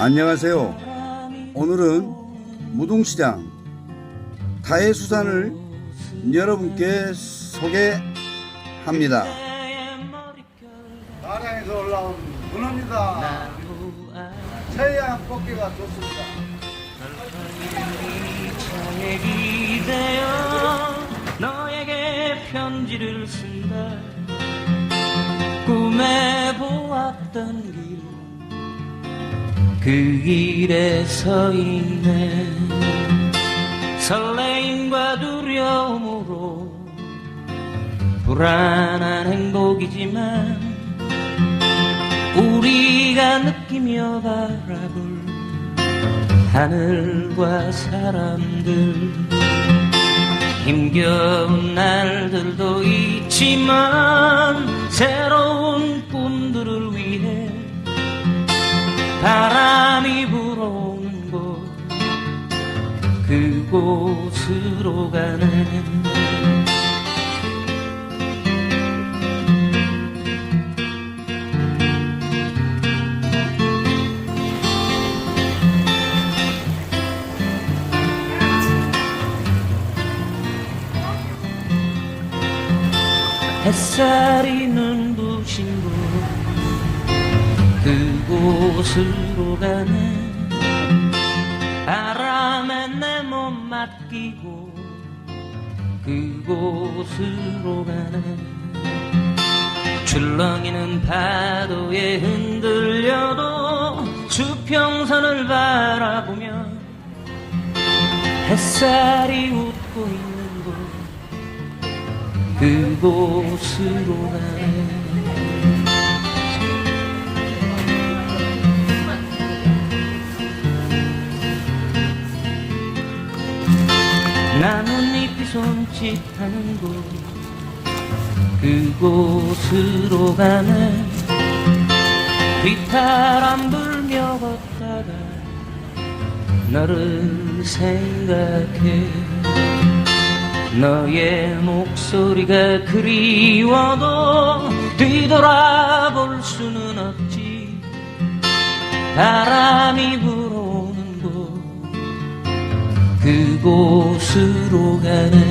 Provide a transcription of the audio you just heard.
안녕하세요. 오늘은 무동시장 타해수산을 여러분께 소개합니다. 나량에서 올라온 문어입니다. 최양 뽑기가 좋습니다. 너에게 편지를 쓴다 꿈에 보았던 길 그 길에 서 있네. 설레임과 두려움으로 불안한 행복이지만 우리가 느끼며 바라볼 하늘과 사람들 힘겨운 날들도 있지만 새로운 그곳으로 가네. 햇살이 눈부신 곳 그곳으로 가네 그곳으로 가네 출렁이는 파도에 흔들려도 수평선을 바라보며 햇살이 웃고 있는 곳 그곳으로 가네 나뭇잎이 손짓하는 곳 그곳으로 가네 휘파람 불며 걷다가 너를 생각해. 너의 목소리가 그리워도 뒤돌아볼 수는 없지. 바람이 불어오는 곳 그곳으로 가네